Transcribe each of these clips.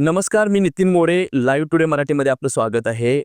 नमस्कार मी Nitin More. Live today मराठीमध्ये आपलं स्वागत आहे.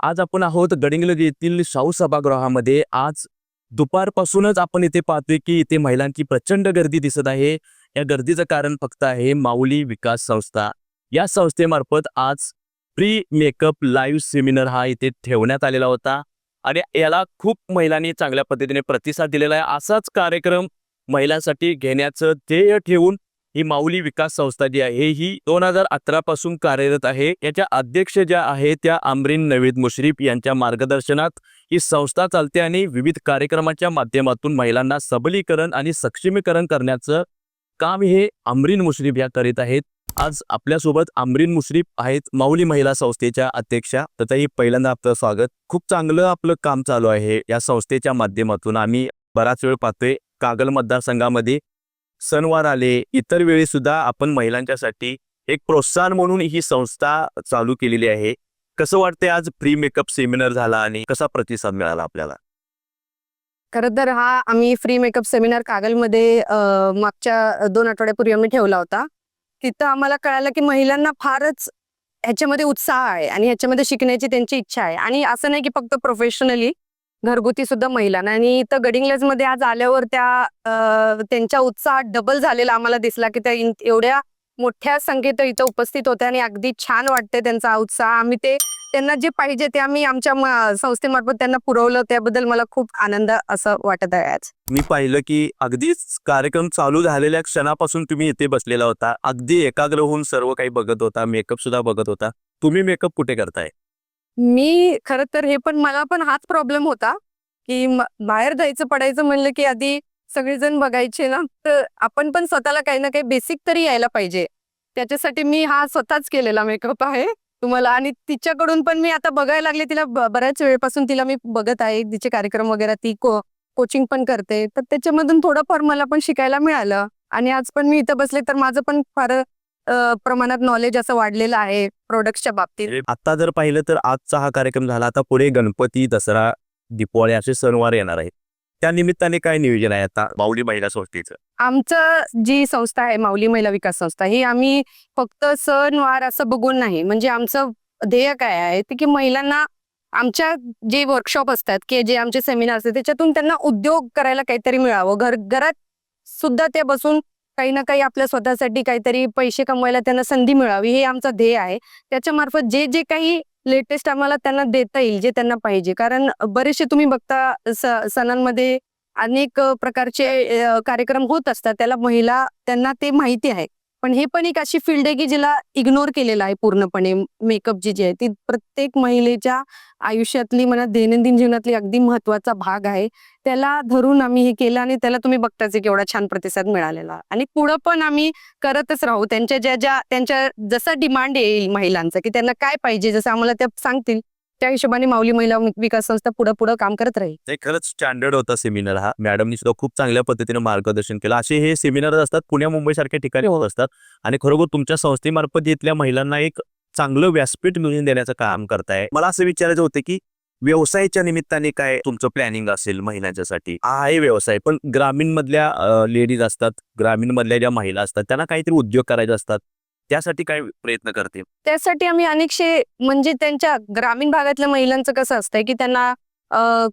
आज आपण आहोत गडिंगलगी येथील शाहू सभागृहामध्ये. आज दुपारपासूनच आपण इथे पाहतोय की इथे महिलांची प्रचंड गर्दी दिसत आहे. या गर्दीचं कारण फक्त आहे माऊली विकास संस्था. या संस्थेमार्फत आज प्री मेकअप लाईव्ह सेमिनार हा इथे ठेवण्यात आलेला होता. आणि याला खूप महिलांनी चांगल्या पद्धतीने प्रतिसाद दिलेला आहे. असाच कार्यक्रम महिलांसाठी घेण्याचं ध्येय ठेवून ही माऊली विकास संस्था जी आहे ही दोन हजार अकरा पासून कार्यरत आहे. याच्या अध्यक्ष ज्या आहे त्या आमरीन नवीद मुश्रीफ यांच्या मार्गदर्शनात ही संस्था चालते आणि विविध कार्यक्रमाच्या माध्यमातून महिलांना सबलीकरण आणि सक्षमीकरण करण्याचं काम हे आमरीन मुश्रीफ या करीत आहेत. आज आपल्यासोबत आमरीन मुश्रीफ आहेत माऊली महिला संस्थेच्या अध्यक्षा. तथाही पहिल्यांदा आपलं स्वागत. खूप चांगलं आपलं काम चालू आहे या संस्थेच्या माध्यमातून. आम्ही बराच वेळ पाहतोय कागल मतदारसंघामध्ये. सणवार आले इतर वेळी सुद्धा आपण महिलांच्यासाठी एक प्रोत्साहन म्हणून ही संस्था चालू केलेली आहे. कसं वाटतंय आज प्री मेकअप सेमिनार झाला आणि कसा प्रतिसाद मिळाला आपल्याला? खरं तर हा आम्ही फ्री मेकअप सेमिनार कागलमध्ये मागच्या दोन आठवड्यापूर्वी आम्ही ठेवला होता. तिथं आम्हाला कळालं की महिलांना फारच ह्याच्यामध्ये उत्साह आहे आणि ह्याच्यामध्ये शिकण्याची त्यांची इच्छा आहे. आणि असं नाही की फक्त प्रोफेशनली घरगुती सुद्धा महिलांना. आणि इथं गडिंग्लजमध्ये आज आल्यावर त्या त्यांच्या उत्साह डबल झालेला आम्हाला दिसला की त्या एवढ्या मोठ्या संख्येत इथं उपस्थित होत्या आणि अगदी छान वाटते त्यांचा उत्साह. आम्ही ते त्यांना जे पाहिजे ते आम्ही आमच्या संस्थेमार्फत त्यांना पुरवलं. त्याबद्दल मला खूप आनंद असं वाटत आहे आज. मी पाहिलं की अगदीच कार्यक्रम चालू झालेल्या क्षणापासून तुम्ही इथे बसलेला होता. अगदी एकाग्र होऊन सर्व काही बघत होता. मेकअप सुद्धा बघत होता. तुम्ही मेकअप कुठे करताय? मी खरं तर हे पण मला पण हाच प्रॉब्लेम होता की बाहेर जायचं पडायचं म्हणलं की आधी सगळेजण बघायचे ना तर आपण पण स्वतःला काही ना काही बेसिक तरी यायला पाहिजे. त्याच्यासाठी मी हा स्वतःच केलेला मेकअप आहे. तुम्हाला आणि तिच्याकडून पण मी आता बघायला लागले तिला बऱ्याच वेळेपासून तिला मी बघत आहे तिचे कार्यक्रम वगैरे ती को कोचिंग पण करते. तर त्याच्यामधून थोडंफार मला पण शिकायला मिळालं. आणि आज पण मी इथं बसले तर माझं पण फार प्रमाणात नॉलेज असं वाढलेलं आहे प्रोडक्ट्सच्या बाबतीत. आता जर पाहिलं तर आजचा हा कार्यक्रम झाला आता पुढे गणपती दसरा दिवाळी असे सणवार येणार आहेत. त्या निमित्ताने काय नियोजन आहे आता माऊली महिला संस्थेचं? आमचं जी संस्था आहे माऊली महिला विकास संस्था ही आम्ही फक्त सणवार असं बघून नाही म्हणजे आमचं ध्येय काय आहे ते की महिलांना आमच्या जे वर्कशॉप असतात की जे आमचे सेमिनार असतात त्याच्यातून त्यांना उद्योग करायला काहीतरी मिळावं. घर घरात सुद्धा त्या बसून काही ना काही आपल्या स्वतःसाठी काहीतरी पैसे कमवायला त्यांना संधी मिळावी हे आमचं ध्येय आहे. त्याच्या मार्फत जे जे काही लेटेस्ट आम्हाला त्यांना देता येईल जे त्यांना पाहिजे. कारण बरेचसे तुम्ही बघता स- सणांमध्ये अनेक प्रकारचे कार्यक्रम होत असतात. त्याला महिला त्यांना ते माहिती आहे. पण हे पण एक अशी फील्ड आहे की जिला इग्नोर केलेला आहे पूर्णपणे. मेकअप जी जी आहे ती प्रत्येक महिलेच्या आयुष्यातली म्हणा दैनंदिन जीवनातली अगदी महत्त्वाचा भाग आहे. त्याला धरून आम्ही हे केलं आणि त्याला तुम्ही बघताच केवढा छान प्रतिसाद मिळालेला. आणि पुढं पण आम्ही करतच राहू. त्यांच्या ज्या ज्या त्यांच्या जसा डिमांड येईल महिलांचा की त्यांना काय पाहिजे जसं आम्हाला त्या सांगतील. त्या हिशोबाने माऊली महिला विकास संस्था पुढं पुढं काम करत राहील. ते खरंच स्टँडर्ड होता सेमिनार हा. मॅडमनी सुद्धा खूप चांगल्या पद्धतीने मार्गदर्शन केलं. असे हे सेमिनार असतात पुण्या मुंबई सारख्या ठिकाणी होत असतात. आणि खरोखर तुमच्या संस्थेमार्फत इथल्या महिलांना एक चांगलं व्यासपीठ मिळवून देण्याचं काम करताय. मला असं विचारायचं होतं की व्यवसायाच्या निमित्ताने काय तुमचं प्लॅनिंग असेल महिलांच्यासाठी? हा आहे व्यवसाय पण ग्रामीण मधल्या लेडीज असतात ग्रामीण मधल्या ज्या महिला असतात त्यांना काहीतरी उद्योग करायचे असतात. त्यासाठी काय प्रयत्न करते? त्यासाठी आम्ही अनेकशे म्हणजे त्यांच्या ग्रामीण भागातल्या महिलांचं कसं असतंय की त्यांना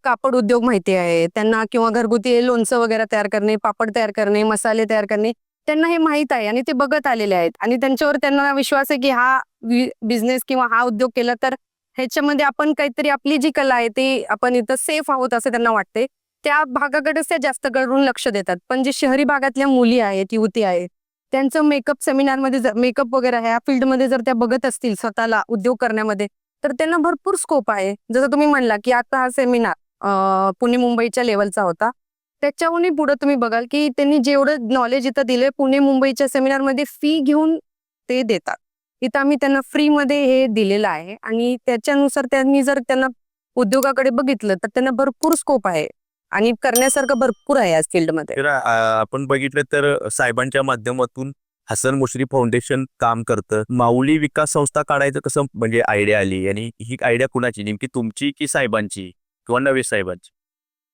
कापड उद्योग माहिती आहे. त्यांना किंवा घरगुती लोणचं वगैरे तयार करणे पापड तयार करणे मसाले तयार करणे त्यांना हे माहीत आहे आणि ते बघत आलेले आहेत. आणि त्यांच्यावर त्यांना विश्वास आहे की हा बिझनेस किंवा हा उद्योग केला तर ह्याच्यामध्ये आपण काहीतरी आपली जी कला आहे ती आपण इथं सेफ आहोत असं त्यांना वाटते त्या भागाकडेच त्या जास्त करून लक्ष देतात. पण जे शहरी भागातल्या मुली आहेत युवती आहेत त्यांचं मेकअप सेमिनारमध्ये जर मेकअप वगैरे ह्या फील्डमध्ये जर त्या बघत असतील स्वतःला उद्योग करण्यामध्ये तर त्यांना भरपूर स्कोप आहे. जसं तुम्ही म्हणला की आता हा सेमिनार पुणे मुंबईच्या लेवलचा होता. त्याच्याहूनही पुढे तुम्ही बघाल की त्यांनी जेवढं नॉलेज इथं दिलंय पुणे मुंबईच्या सेमिनारमध्ये फी घेऊन ते देतात. इथं आम्ही त्यांना फ्रीमध्ये हे दिलेलं आहे. आणि त्याच्यानुसार त्यांनी जर त्यांना उद्योगाकडे बघितलं तर त्यांना भरपूर स्कोप आहे. आणि करण्यासारखं भरपूर आहे या फील्डमध्ये. तर आ, आपण बघितलं तर साहेबांच्या माध्यमातून हसन मुश्रीफ फाउंडेशन काम करतं. माऊली विकास संस्था काढायचं कसं म्हणजे आयडिया आली? आणि ही आयडिया कुणाची? नेमकी तुमची की साहेबांची? किंवा नवे साहेबांची?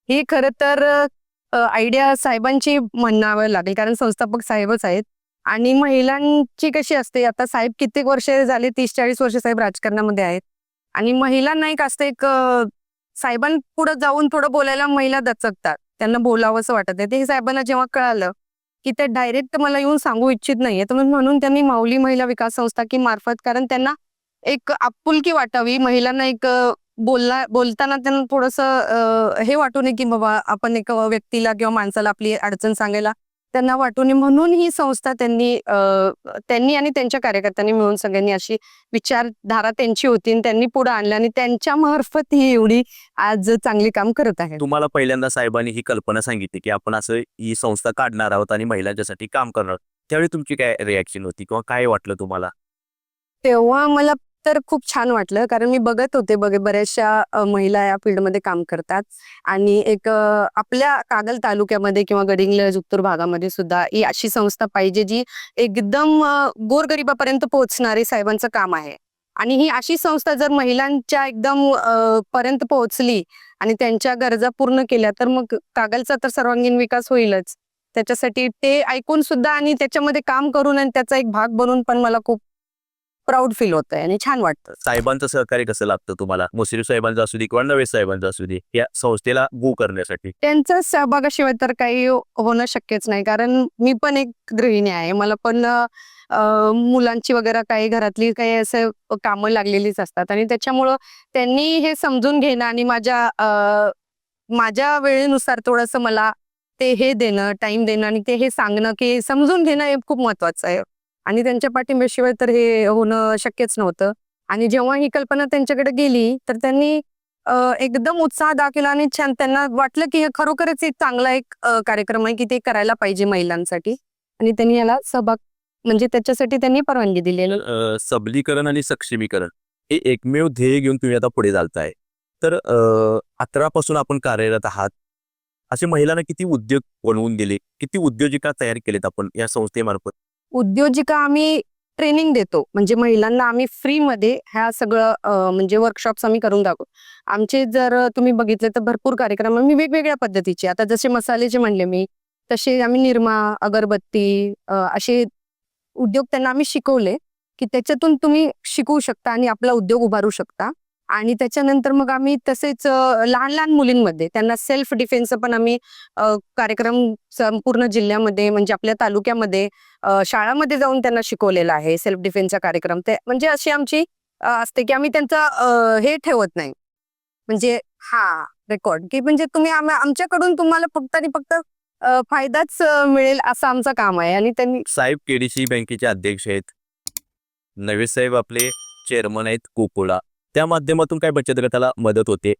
ही खरं तर आयडिया साहेबांची म्हणावं लागेल कारण संस्थापक साहेबच आहेत. आणि महिलांची कशी असते? आता साहेब कित्येक वर्ष झाले तीस चाळीस वर्ष साहेब राजकारणामध्ये आहेत. आणि महिलांना एक असतं एक अं, साहेबांपुढे जाऊन थोडं बोलायला महिला दचकतात. त्यांना बोलावं असं वाटत नाही. ते साहेबांना जेव्हा कळालं की ते डायरेक्ट मला येऊन सांगू इच्छित नाहीये तर म्हणून त्यांनी माऊली महिला विकास संस्था की मार्फत कारण त्यांना एक आपुलकी वाटावी. महिलांना एक बोलला बोलताना त्यांना थोडस हे वाटू नये की बाबा आपण एक व्यक्तीला किंवा माणसाला आपली अडचण सांगायला त्यांना वाटू नये म्हणून ही संस्था त्यांनी त्यांनी आणि त्यांच्या कार्यकर्त्यांनी मिळून सगळ्यांनी अशी विचारधारा त्यांची होती आणि त्यांनी पुढे आणली आणि त्यांच्या मार्फत ही एवढी आज चांगली काम करत आहे तुम्हाला पहिल्यांदा साहेबांनी ही कल्पना सांगितली की आपण असं ही संस्था काढणार आहोत आणि महिलांच्यासाठी काम करणार आहोत. त्यावेळी तुमची काय रिॲक्शन होती किंवा काय वाटलं तुम्हाला तेव्हा मला तर खूप छान वाटलं. कारण मी बघत होते बघ बऱ्याचशा महिला या फील्डमध्ये काम करतात. आणि एक आपल्या कागल तालुक्यामध्ये किंवा गडिंग्लज उत्तर भागामध्ये सुद्धा ही अशी संस्था पाहिजे जी एकदम गोरगरिबापर्यंत पोहोचणारी साहेबांचं काम आहे. आणि ही अशी संस्था जर महिलांच्या एकदम पर्यंत पोहोचली आणि त्यांच्या गरजा पूर्ण केल्या तर मग कागलचा तर सर्वांगीण विकास होईलच. त्याच्यासाठी ते ऐकून सुद्धा आणि त्याच्यामध्ये काम करून आणि त्याचा एक भाग बनून पण मला खूप प्राऊड फील होत आहे आणि छान वाटतं. साहेबांचं सहकार्य कसं लागतं तुम्हाला? मुश्रीफ साहेबांचं असू दे किंवा नवे साहेबांचं असू दे या संस्थेला गो करण्यासाठी. त्यांचा सहभागाशिवाय तर काही होणं शक्यच नाही. कारण मी पण एक गृहिणी आहे. मला पण मुलांची वगैरे काही घरातली काही असं कामं लागलेलीच असतात. आणि त्याच्यामुळं त्यांनी हे समजून घेणं आणि माझ्या माझ्या वेळेनुसार थोडंसं मला ते हे देणं टाइम देणं आणि ते हे सांगणं की समजून घेणं हे खूप महत्वाचं आहे. आणि त्यांच्या पाठिंब्याशिवाय तर हे होणं शक्यच नव्हतं. आणि जेव्हा ही कल्पना त्यांच्याकडे गेली तर त्यांनी एकदम उत्साह दाखवला आणि छान त्यांना वाटलं की हे खरोखरच एक चांगला एक कार्यक्रम आहे की ते करायला पाहिजे महिलांसाठी. आणि त्यांनी याला सहभाग म्हणजे त्याच्यासाठी त्यांनी परवानगी दिलेली सबलीकरण आणि सक्षमीकरण हे एकमेव ध्येय घेऊन तुम्ही आता पुढे चालताय. तर अठरा पासून आपण कार्यरत आहात. असे महिलांना किती उद्योग बनवून दिले? किती उद्योजिका तयार केलेत आपण या संस्थेमार्फत? उद्योजिका आम्ही ट्रेनिंग देतो. म्हणजे महिलांना आम्ही फ्रीमध्ये ह्या सगळं म्हणजे वर्कशॉप्स आम्ही करून दाखवतो आमचे जर तुम्ही बघितले तर भरपूर कार्यक्रम आम्ही वेगवेगळ्या पद्धतीचे. आता जसे मसालेचे म्हणले मी तसे आम्ही निरमा अगरबत्ती असे उद्योग त्यांना आम्ही शिकवले की त्याच्यातून तुम्ही शिकवू शकता आणि आपला उद्योग उभारू शकता. आणि त्याच्यानंतर मग आम्ही तसेच लहान लहान मुलींमध्ये त्यांना सेल्फ डिफेन्स पण आम्ही कार्यक्रम संपूर्ण जिल्ह्यामध्ये म्हणजे आपल्या तालुक्यामध्ये शाळामध्ये जाऊन त्यांना शिकवलेला आहे सेल्फ डिफेन्सचा कार्यक्रम. ते म्हणजे अशी आमची असते की आम्ही त्यांचा हे ठेवत नाही. म्हणजे हा रेकॉर्ड की म्हणजे तुम्ही आमच्याकडून तुम्हाला फक्त आणि फक्त फायदाच मिळेल असं आमचं काम आहे. आणि त्यांनी साहेब केडीसी बँकेचे अध्यक्ष आहेत. नवे साहेब आपले चेअरमन आहेत कोकुळा. त्या माध्यमातून काय बचत गटाला मदत होते?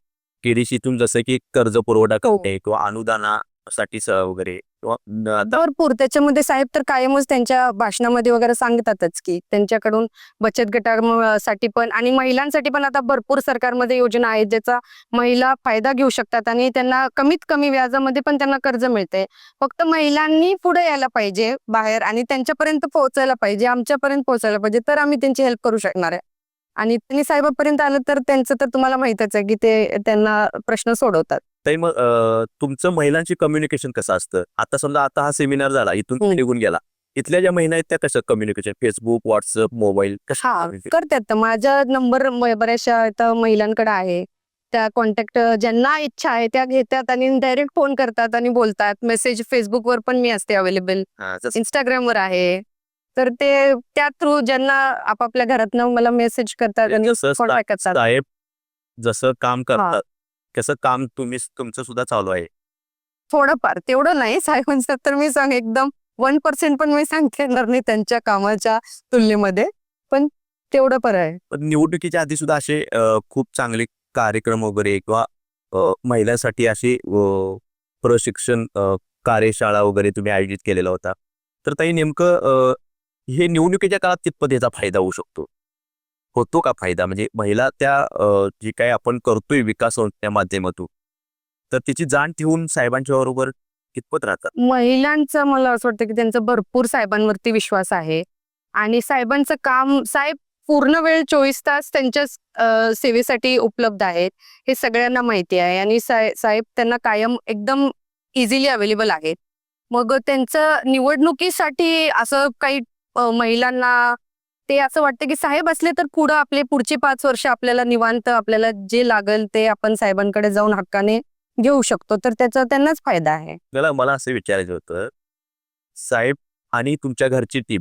केडीसीतून जसं की कर्ज पुरवठा करणे किंवा अनुदानासाठी वगैरे किंवा भरपूर. त्याच्यामध्ये साहेब तर कायमच त्यांच्या भाषणामध्ये वगैरे सांगतातच की त्यांच्याकडून बचत गटासाठी पण आणि महिलांसाठी पण आता भरपूर सरकारमध्ये योजना आहेत ज्याचा महिला फायदा घेऊ शकतात आणि त्यांना कमीत कमी व्याजामध्ये पण त्यांना कर्ज मिळते फक्त महिलांनी पुढे यायला पाहिजे बाहेर आणि त्यांच्यापर्यंत पोहोचायला पाहिजे आमच्यापर्यंत पोहोचायला पाहिजे तर आम्ही त्यांची हेल्प करू शकणार आहे. आणि त्यांनी साहेबापर्यंत आलं तर त्यांचं तर तुम्हाला माहितच आहे की ते त्यांना प्रश्न सोडवतात. ताई मग अ, तुमचं महिलांची कम्युनिकेशन कसं असतं? आता समजा आता हा सेमिनार झाला इथून हम्म. निघून गेला. इथल्या ज्या महिला आहेत त्या कसं कम्युनिकेशन फेसबुक व्हॉट्सअप मोबाईल कशा हा करतात. तर माझा नंबर बऱ्याचशा आता महिलांकडे आहे. त्या कॉन्टॅक्ट ज्यांना इच्छा आहे त्या घेतात आणि डायरेक्ट फोन करतात आणि बोलतात. मेसेज फेसबुकवर पण मी असते अवेलेबल हा, जसं इंस्टाग्रामवर आहे. तर ते त्या थ्रू ज्यांना आपापल्या घरातनं मला मेसेज करतात आणि जसं सा- कॉन्टॅक्ट करतात साहेब जसं काम करतात तसं काम तुम्ही तुमचं सुद्धा चालू आहे. थोडंफार तेवढं नाही साहेबांचं तर मी सांग एकदम वन पर्सेंट पण मी सांगता येणार नाही त्यांच्या कामाच्या तुलनेमध्ये पण तेवढं पर आहे. पण निवडणुकीच्या आधी सुद्धा असे अ, खूप चांगले कार्यक्रम वगैरे किंवा अ, महिलांसाठी असे अ, प्रशिक्षण अ, कार्यशाळा वगैरे तुम्ही आयोजित केलेला होता. तर ताई नेमकं अ, हे निवडणुकीच्या काळात कितपत याचा फायदा होऊ शकतो. होतो का फायदा? म्हणजे महिला त्या जे जी काही आपण करतोय विकास संस्थेच्या माध्यमातून तर तिची जाण ठेवून साहेबांच्या बरोबर कितपत राहतात? महिलांचं मला असं वाटतं की त्यांचा भरपूर साहेबांवरती विश्वास आहे. आणि साहेबांचं काम साहेब पूर्ण वेळ चोवीस तास त्यांच्या सेवेसाठी उपलब्ध आहेत हे सगळ्यांना माहिती आहे. आणि साहेब त्यांना कायम एकदम इझिली अवेलेबल आहेत. मग त्यांचं निवडणुकीसाठी असं काही महिलांना ते असं वाटतं की साहेब असले तर पुढं आपले पुढचे पाच वर्ष आपल्याला निवांत आपल्याला जे लागेल ते आपण साहेबांकडे जाऊन हक्काने घेऊ शकतो. तर त्याचा त्यांनाच फायदा आहे. मला मला असं विचारायचं होतं. साहेब आणि तुमच्या घरची टीम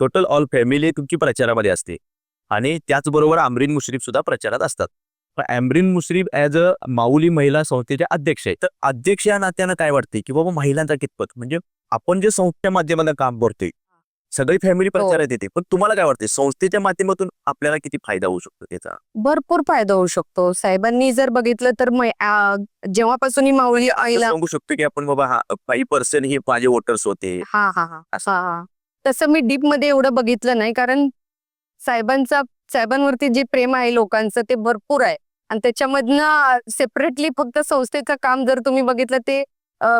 टोटल ऑल फॅमिली तुमची प्रचारामध्ये असते. आणि त्याचबरोबर आमरीन मुश्रीफ सुद्धा प्रचारात असतात. पण मुश्रीफ ऍज अ माऊली महिला संस्थेचे अध्यक्ष आहे तर अध्यक्ष या नात्यानं काय वाटते की बाबा महिलांचा कितपत? म्हणजे आपण जे संस्थेच्या माध्यमातून काम करतोय सगळी फॅमिली प्रचारात येते. पण तुम्हाला काय वाटते संस्थेच्या माध्यमातून आपल्याला किती फायदा होऊ शकतो त्याचा भरपूर फायदा होऊ शकतो. साहेबांनी जर बघितलं तर मै- आ, जेव्हापासून ही माऊली आईला सांगू शकतो की आपण बाबा हा फाईव्ह पर्सेंट हे माझे वोटर्स होते. हा हा हा. असं. हा हा. तसं मी डीपमध्ये एवढं बघितलं नाही. कारण साहेबांचा साहेबांवरती जे प्रेम आहे लोकांचं ते भरपूर आहे. आणि त्याच्यामधनं सेपरेटली फक्त संस्थेचं काम जर तुम्ही बघितलं ते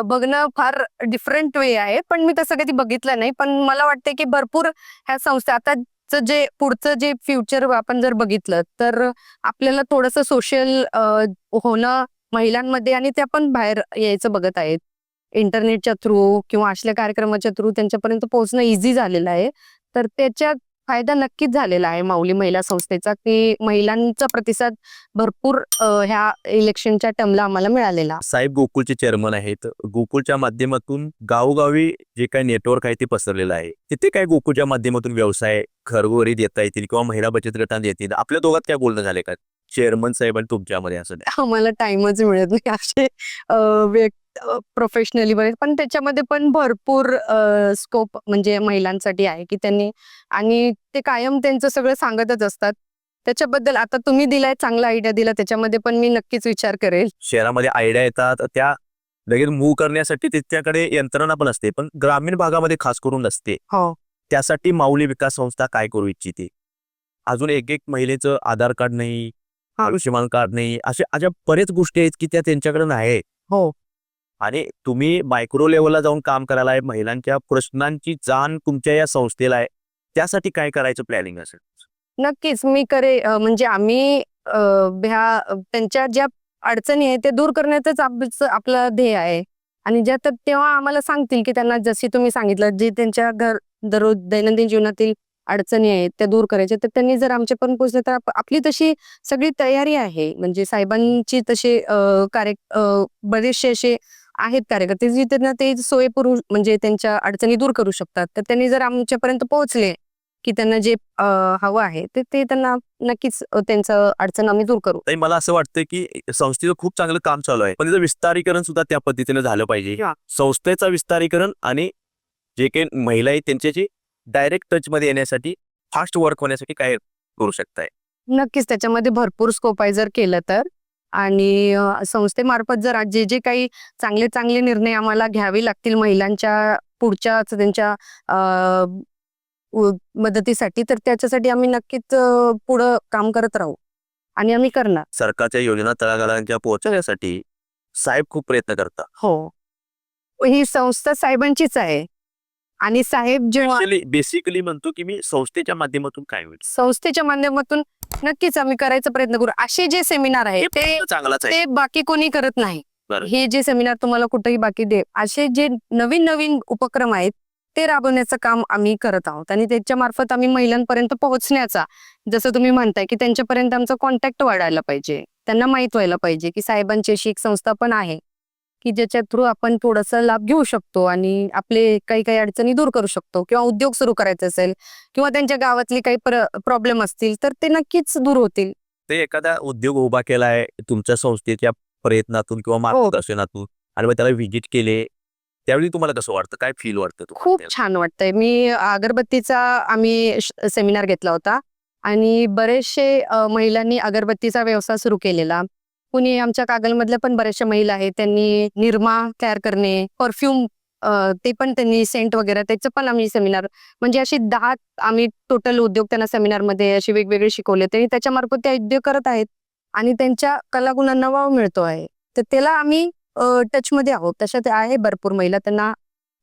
बघणं फार डिफरंट वे आहे. पण मी तसं कधी बघितलं नाही. पण मला वाटतं की भरपूर ह्या संस्था आताचं जे पुढचं जे फ्युचर आपण जर बघितलं तर आपल्याला थोडंसं सोशल होणं महिलांमध्ये आणि ते पण बाहेर यायचं बघत आहेत. इंटरनेटच्या थ्रू किंवा असल्या कार्यक्रमाच्या थ्रू त्यांच्यापर्यंत पोहोचणं इझी झालेलं आहे. तर त्याच्यात फायदा नक्कीच झालेला आहे माऊली महिला संस्थेचा की महिलांचा प्रतिसाद भरपूर ह्या इलेक्शनच्या टर्मला आम्हाला मिळालेला. साहेब गोकुळचे चेअरमन आहेत. गोकुळच्या माध्यमातून गावोगावी जे काही नेटवर्क आहे ते पसरलेलं आहे. तिथे काय गोकुळच्या माध्यमातून व्यवसाय घरगोरी देता येतील किंवा महिला बचत गटात येतील? आपल्या दोघात काय बोलणं झाले का? चेअरमन साहेब आणि तुमच्यामध्ये असं. आम्हाला टाइमच मिळत नाही. असे प्रोफेशनली बरे पण त्याच्यामध्ये पण भरपूर स्कोप म्हणजे महिलांसाठी आहे की त्यांनी आणि ते कायम त्यांचं सगळं सांगतच असतात. त्याच्याबद्दल आता तुम्ही दिलाय चांगला आयडिया दिला त्याच्यामध्ये पण मी नक्कीच विचार करेल. शहरामध्ये आयडिया येतात त्या लगेच मूव्ह करण्यासाठी त्याच्याकडे यंत्रणा पण असते पण ग्रामीण भागामध्ये खास करून नसते. हो. त्यासाठी माऊली विकास संस्था काय करू इच्छिते? अजून एक एक महिलेचं आधार कार्ड नाही. आयुष्यमान कार्ड नाही अशा अशा बरेच गोष्टी आहेत की त्या त्यांच्याकडे नाही. हो. आणि तुम्ही मायक्रो लेवलला जाऊन काम करायला आहे महिलांच्या प्रश्नांची जाण तुमच्या या संस्थेला आहे त्यासाठी काय करायचं प्लॅनिंग असेल? नक्कीच मी करे म्हणजे आम्ही ह्या त्यांच्या ज्या अडचणी आहेत ते दूर करण्याचंच आपलं ध्येय आहे. आणि ज्या तर तेव्हा आम्हाला सांगतील की त्यांना जशी तुम्ही सांगितलं जे त्यांच्या घर दररोज दैनंदिन जीवनातील अडचणी आहेत त्या दूर करायच्या तर त्यांनी जर आमच्यापर्यंत पोहोचले तर आपली तशी सगळी तयारी आहे. म्हणजे साहेबांची तसे कार्य बरेचसे असे आहेत कार्यकर्ते जे त्यांना ते सोय पुरवू म्हणजे त्यांच्या अडचणी दूर करू शकतात. तर त्यांनी जर आमच्यापर्यंत पोहोचले की त्यांना जे हवं आहे ते ते त्यांना नक्कीच त्यांचं अडचण आम्ही दूर करू. मला असं वाटतं की संस्थेचं खूप चांगलं काम चालू आहे. पण त्याचं विस्तारीकरण सुद्धा त्या पद्धतीने झालं पाहिजे. संस्थेचं विस्तारीकरण आणि जे काही महिला आहेत त्यांच्याशी डायरेक्ट टच मध्ये येण्यासाठी फास्ट वर्क होण्यासाठी काय करू शकताय? नक्कीच त्याच्यामध्ये भरपूर स्कोप आहे जर केलं तर. आणि संस्थेमार्फत जर जे जे काही चांगले चांगले निर्णय आम्हाला घ्यावे लागतील महिलांच्या पुढच्या त्यांच्या मदतीसाठी तर त्याच्यासाठी आम्ही नक्कीच पुढं काम करत राहू आणि आम्ही करणार. सरकारच्या योजना तळागाळांच्या पोहोचण्यासाठी साहेब खूप प्रयत्न करतात. हो. ही संस्था साहेबांचीच आहे आणि साहेब जेव्हा बेसिकली म्हणतो की मी संस्थेच्या माध्यमातून काय होईल? संस्थेच्या माध्यमातून नक्कीच आम्ही करायचा प्रयत्न करू. असे जे सेमिनार आहे ते प्रयत्न चांगलाच आहे. ते बाकी कोणी करत नाही. बरं. हे जे सेमिनार तुम्हाला कुठेही बाकी दे असे जे नवीन नवीन उपक्रम आहेत ते राबवण्याचं काम आम्ही करत आहोत. आणि त्याच्या मार्फत आम्ही महिलांपर्यंत पोहोचण्याचा जसं तुम्ही म्हणताय की त्यांच्यापर्यंत आमचा कॉन्टॅक्ट वाढायला पाहिजे. त्यांना माहीत व्हायला पाहिजे की साहेबांची अशी एक संस्था पण आहे. की ज्याच्या थ्रू आपण थोडासा लाभ घेऊ शकतो आणि आपले काही काही अडचणी दूर करू शकतो किंवा उद्योग सुरू करायचे असेल किंवा त्यांच्या गावातले काही प्रॉब्लेम असतील तर ते नक्कीच दूर होतील. ते एखादा उद्योग उभा केलाय तुमच्या संस्थेच्या प्रयत्नातून किंवा मार्गदर्शनातून आणि मग त्याला व्हिजिट केले त्यावेळी तुम्हाला कसं वाटतं? काय फील वाटतं खूप? छान वाटतंय. मी अगरबत्तीचा आम्ही सेमिनार घेतला होता आणि बरेचसे महिलांनी अगरबत्तीचा व्यवसाय सुरू केलेला. कुणी आमच्या कागलमधल्या पण बऱ्याचशा महिला आहेत त्यांनी निरमा तयार करणे परफ्यूम ते पण त्यांनी सेंट वगैरे त्याचं पण आम्ही सेमिनार म्हणजे अशी दहा आम्ही टोटल उद्योग त्यांना सेमिनारमध्ये असे वेगवेगळे शिकवले त्यांनी त्याच्यामार्फत ते उद्योग करत आहेत आणि त्यांच्या कलागुणांना वाव मिळतो आहे. तर त्याला आम्ही टचमध्ये आहोत तशा ते आहे भरपूर महिला त्यांना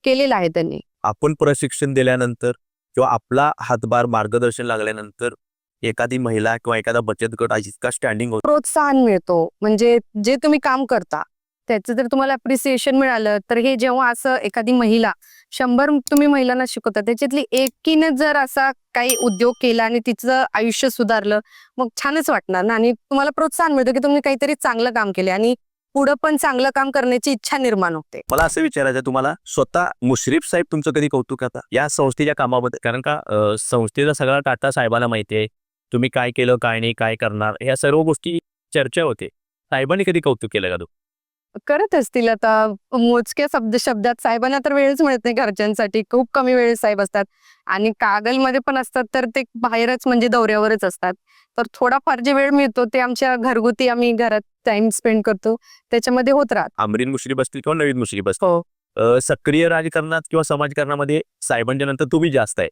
केलेलं आहे त्यांनी. आपण प्रशिक्षण दिल्यानंतर किंवा आपला हातभार मार्गदर्शन लागल्यानंतर एखादी महिला किंवा एखादा बचत गट इतका स्टँडिंग होतो प्रोत्साहन मिळतो. म्हणजे जे तुम्ही काम करता त्याचं जर तुम्हाला अप्रिसिएशन मिळालं तर हे जेव्हा असं एखादी महिला शंभर तुम्ही महिलांना शिकवता त्याच्यातली एकीनं जर असा काही उद्योग केला आणि तिचं आयुष्य सुधारलं मग छानच वाटणार ना? आणि तुम्हाला प्रोत्साहन मिळतं की तुम्ही काहीतरी चांगलं काम केले आणि पुढं पण चांगलं काम करण्याची इच्छा निर्माण होते. मला असं विचारायचं तुम्हाला स्वतः मुश्रीफ साहेब तुमचं कधी कौतुक करता? या संस्थेच्या कामाबद्दल. कारण का संस्थेचा सगळा टाटा साहेबांना माहिती आहे. तुम्ही काय केलं काय नाही काय करणार? ह्या सर्व गोष्टी चर्चा होते. साहेबांनी कधी कौतुक केलं का तू? करत असतील आता. मोजक्या शब्द शब्दात साहेबांना तर वेळच मिळत नाही घरच्यांसाठी. खूप कमी वेळ साहेब असतात. आणि कागलमध्ये पण असतात तर ते बाहेरच म्हणजे दौऱ्यावरच असतात. तर थोडाफार जे वेळ मिळतो ते आमच्या घरगुती आम्ही घरात टाइम स्पेंड करतो. त्याच्यामध्ये होत राहत. आमरीन मुश्रीफ असतील किंवा नवीन मुश्रीफ असतील हो. अं, सक्रिय राजकारणात किंवा समाजकारणामध्ये साहेबांच्या नंतर तुम्ही जास्त आहे.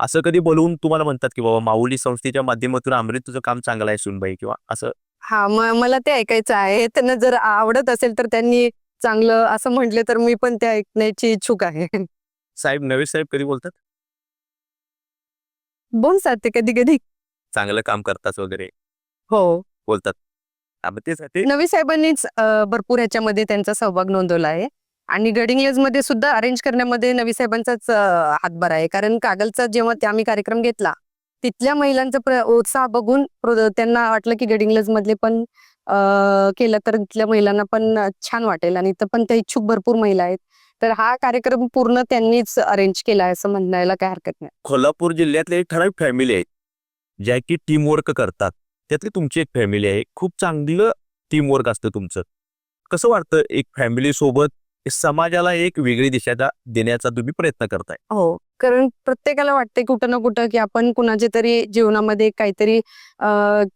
असं कधी बोलवून तुम्हाला म्हणतात की बाबा माऊली संस्थेच्या माध्यमातून अमृत तुझं काम चांगलं आहे सुनबाई किंवा असं? हा म मला ते ऐकायचं आहे. त्यांना जर आवडत असेल तर त्यांनी चांगलं असं म्हटले तर मी पण ते ऐकण्याची इच्छुक आहे. साहेब नवे साहेब कधी बोलतात? बोलतात ते कधी कधी. चांगलं काम करतात वगैरे. हो. बोलतात. हा, मग तेच ते. नवी साहेबांनीच अ, भरपूर ह्याच्यामध्ये त्यांचा सहभाग नोंदवला आहे. आणि गडिंग्लजमध्ये सुद्धा अरेंज करण्यामध्ये नवी साहेबांचाच हातभार आहे. कारण कागलचा जेव्हा आम्ही कार्यक्रम घेतला तिथल्या महिलांचा उत्साह बघून त्यांना वाटलं की गडिंग्लज मधले पण केलं तर तिथल्या महिलांना पण छान वाटेल. आणि इथं पण त्या इच्छुक भरपूर महिला आहेत. तर हा कार्यक्रम पूर्ण त्यांनीच अरेंज केला आहे असं म्हणायला काय हरकत नाही. कोल्हापूर जिल्ह्यातले एक ठराविक फॅमिली आहेत ज्या की टीमवर्क करतात. त्यातली तुमची एक फॅमिली आहे. खूप चांगलं टीमवर्क असतं तुमचं. कसं वाटतं एक फॅमिली सोबत समाजाला एक वेगळी दिशा देण्याचा तुम्ही प्रयत्न करताय. हो कारण प्रत्येकाला वाटते कुठं ना कुठं की आपण कुणाच्या तरी जीवनामध्ये काहीतरी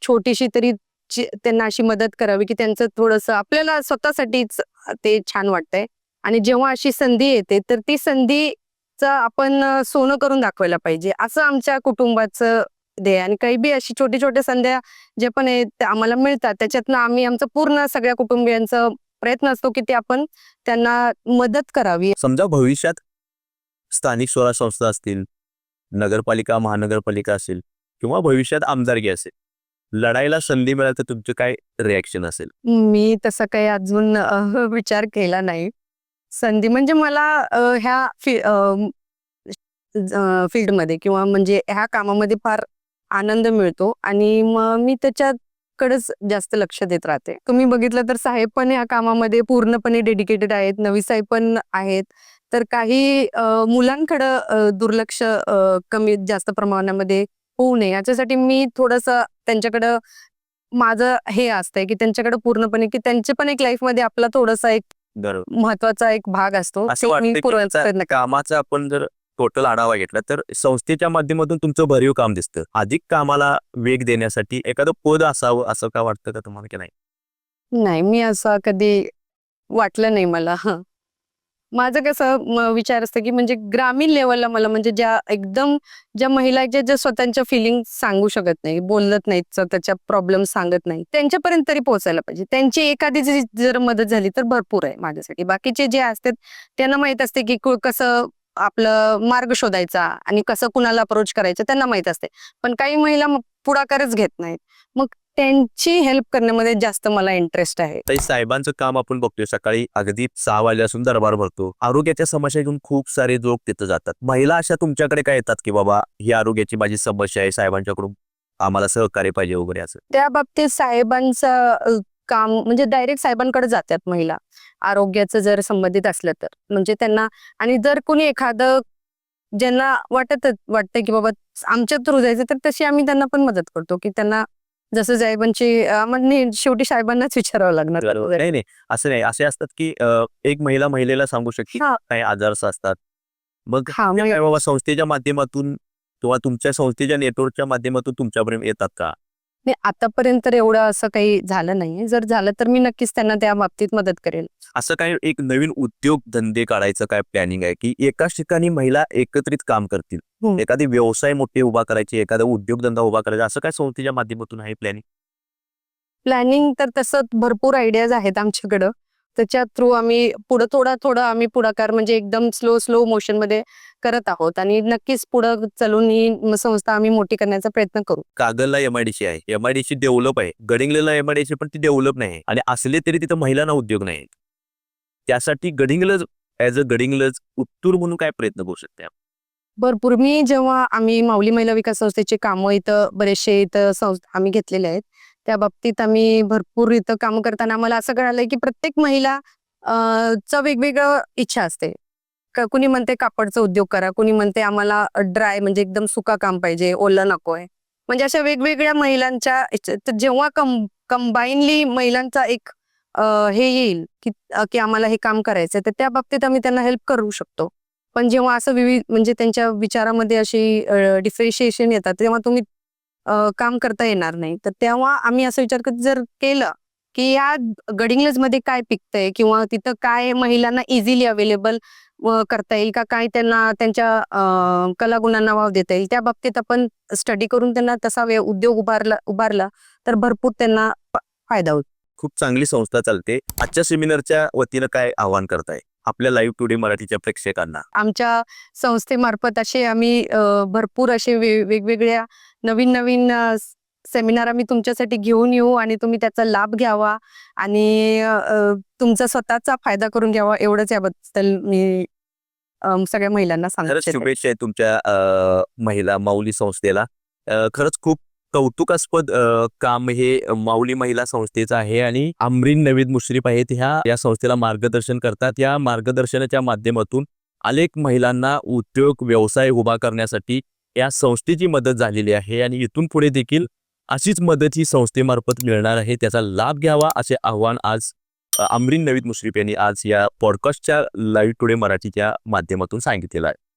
छोटीशी तरी त्यांना अशी मदत करावी की त्यांचं थोडस आपल्याला स्वतःसाठीच ते छान वाटतंय. आणि जेव्हा अशी संधी येते तर ती संधीचं आपण सोनं करून दाखवायला पाहिजे असं आमच्या कुटुंबाचं ध्येय आणि काही बी अशी छोटी छोट्या संध्या जे पण आहेत आम्हाला मिळतात. त्याच्यातनं आम्ही आमचं पूर्ण सगळ्या कुटुंबियांचं प्रयत्न असतो की ते आपण त्यांना मदत करावी. समजा भविष्यात स्थानिक स्वराज संस्था असतील नगरपालिका महानगरपालिका असेल किंवा भविष्यात आमदारकी असेल लढायला संधी मिळाली तर तुमचं काय रिॲक्शन असेल? मी तसं काही अजून विचार केला नाही. संधी म्हणजे मला ह्या फील्डमध्ये किंवा म्हणजे ह्या कामामध्ये फार आनंद मिळतो आणि मग मी त्याच्याकडेच जास्त लक्ष देत राहते. तुम्ही बघितलं तर साहेब पण ह्या कामामध्ये पूर्णपणे डेडिकेटेड आहेत नवी साहेब पण आहेत. तर काही मुलांकडं दुर्लक्ष कमी जास्त प्रमाणामध्ये होऊ नये. याच्यासाठी मी थोडंसं त्यांच्याकडं माझं हे असतंय की त्यांच्याकडे पूर्णपणे की त्यांचे पण एक लाईफमध्ये आपला थोडासा एक महत्त्वाचा एक भाग असतो. कामाचा आपण जर टोटल आढावा घेतला तर संस्थेच्या माध्यमातून तुमचं भरीव काम दिसतं. अधिक कामाला वेग देण्यासाठी एखादं पद असावं असं का वाटतं का तुम्हाला की नाही? नाही मी असं कधी वाटलं नाही मला माझं कसं विचार असतं की म्हणजे ग्रामीण लेवलला मला म्हणजे ज्या एकदम ज्या महिला ज्या ज्या स्वतःच्या फिलिंग सांगू शकत नाही बोलत नाहीत स्वतःच्या प्रॉब्लेम सांगत नाही त्यांच्यापर्यंत तरी पोहोचायला पाहिजे. त्यांची एखादी जर मदत झाली तर भरपूर आहे माझ्यासाठी. बाकीचे जे असतात त्यांना माहीत असते की कसं आपलं मार्ग शोधायचा आणि कसं कुणाला अप्रोच करायचं त्यांना माहीत असते. पण काही महिला पुढाकारच घेत नाहीत. मग त्यांची हेल्प करण्यामध्ये जास्त मला इंटरेस्ट आहे. ताई साहेबांचं काम आपण बघतोय. सकाळी अगदी सहा वाजल्यापासून दरबार भरतो. आरोग्याच्या समस्या घेऊन खूप सारे लोक तिथं जातात. महिला अशा तुमच्याकडे काय येतात की बाबा ही आरोग्याची माझी समस्या आहे साहेबांच्याकडून आम्हाला सहकार्य पाहिजे वगैरे असं? त्या बाबतीत साहेबांचं काम म्हणजे डायरेक्ट साहेबांकडे जातात महिला. आरोग्याचं जर संबंधित असलं तर. म्हणजे त्यांना आणि जर कोणी एखादं ज्यांना वाटत वाटतं की बाबा आमच्या थ्रू जायचं तर तशी आम्ही त्यांना पण मदत करतो की त्यांना जसं साहेबांची म्हणजे शेवटी साहेबांनाच विचारावं लागणार. नाही नाही. असं नाही. असे असतात की एक महिला महिलेला सांगू शकते. काही आजार असतात. मग हा बाबा संस्थेच्या माध्यमातून किंवा तुमच्या संस्थेच्या नेटवर्कच्या माध्यमातून तुमच्यापर्यंत येतात का? नाही, आतापर्यंत तर एवढं असं काही झालं नाहीये. जर झालं तर मी नक्कीच त्यांना त्या बाबतीत मदत करेल असं काय एक नवीन उद्योग धंदे काढायचं काय प्लॅनिंग आहे? की एकाच ठिकाणी महिला एकत्रित काम करतील. हम्म. एखादी व्यवसाय मोठे उभा करायची एखादा उद्योगधंदा उभा करायचा असं काय संस्थेच्या माध्यमातून आहे प्लॅनिंग प्लॅनिंग तर तसं भरपूर आयडियाज आहेत आमच्याकडं. त्याच्या थ्रू आम्ही पुढं थोडा थोडा आम्ही पुढाकार म्हणजे एकदम स्लो स्लो मोशनमध्ये करत आहोत. आणि नक्कीच पुढं चालून ही संस्था आम्ही मोठी करण्याचा प्रयत्न करू. कागलला एमआयडीसी आहे. एमआयडीसी डेव्हलप आहे. गडिंगलेला एमआयडीसी पण ती डेव्हलप नाही आणि असले तरी तिथं महिलांना उद्योग नाही त्यासाठी गडिंगलज ॲज अ गडिंगलज उत्तूर म्हणून काय प्रयत्न करू शकते भरपूर. मी जेव्हा आम्ही माऊली महिला विकास संस्थेचे कामं इथं बरेचसे इथं संस्था आम्ही घेतलेले आहेत. त्या बाबतीत आम्ही भरपूर इथं काम करताना आम्हाला असं कळालंय की प्रत्येक महिला च वेगवेगळं इच्छा असते. कुणी म्हणते कापडचा उद्योग करा कुणी म्हणते आम्हाला ड्राय म्हणजे एकदम सुका काम पाहिजे ओलं नकोय. म्हणजे अशा वेगवेगळ्या महिलांच्या जेव्हा कम कंबाईनली महिलांचा एक हे येईल की की आम्हाला हे काम करायचं तर त्या बाबतीत आम्ही त्यांना हेल्प करू शकतो. पण जेव्हा असं विविध म्हणजे त्यांच्या विचारामध्ये अशी डिफरेशिएशन येतात तेव्हा तुम्ही काम करता येणार नाही. तर तेव्हा आम्ही असं विचार करत जर केलं की या गडिंग्लजमध्ये काय पिकतंय किंवा तिथं काय महिलांना इझिली अवेलेबल करता येईल का? काय त्यांना त्यांच्या अ, कलागुणांना वाव देता येईल? त्या बाबतीत आपण स्टडी करून त्यांना तसा वे- उद्योग उभारला उभारला तर भरपूर त्यांना फायदा होतो खूप चांगली संस्था चालते. आजच्या सेमिनारच्या वतीनं काय आवाहन करताय? आपल्या लाईव्ह टुडे मराठीच्या प्रेक्षकांना. आमच्या संस्थेमार्फत असे आम्ही भरपूर असे वेगवेगळ्या नवीन नवीन सेमिनार आम्ही तुमच्यासाठी घेऊन येऊ आणि तुम्ही त्याचा लाभ घ्यावा आणि तुमचा स्वतःचा फायदा करून घ्यावा एवढंच याबद्दल मी सगळ्या महिलांना सांगते शुभेच्छा आहे तुमच्या महिला माऊली संस्थेला. खरंच खूप कौतुकास्पद काम हे माऊली महिला संस्थेचं आहे आणि आमरीन नवीद मुश्रीफ आहेत ह्या या संस्थेला मार्गदर्शन करतात. या मार्गदर्शनाच्या माध्यमातून अनेक महिलांना उद्योग व्यवसाय उभा करण्यासाठी या संस्थेची मदत झालेली आहे आणि इथून पुढे देखील अशीच मदत ही संस्थेमार्फत मिळणार आहे. त्याचा लाभ घ्यावा असे आव्हान आज अमरीन नवीद मुश्रीफ यांनी आज या पॉडकास्टच्या लाईव्ह टुडे मराठीच्या माध्यमातून सांगितलेलं आहे.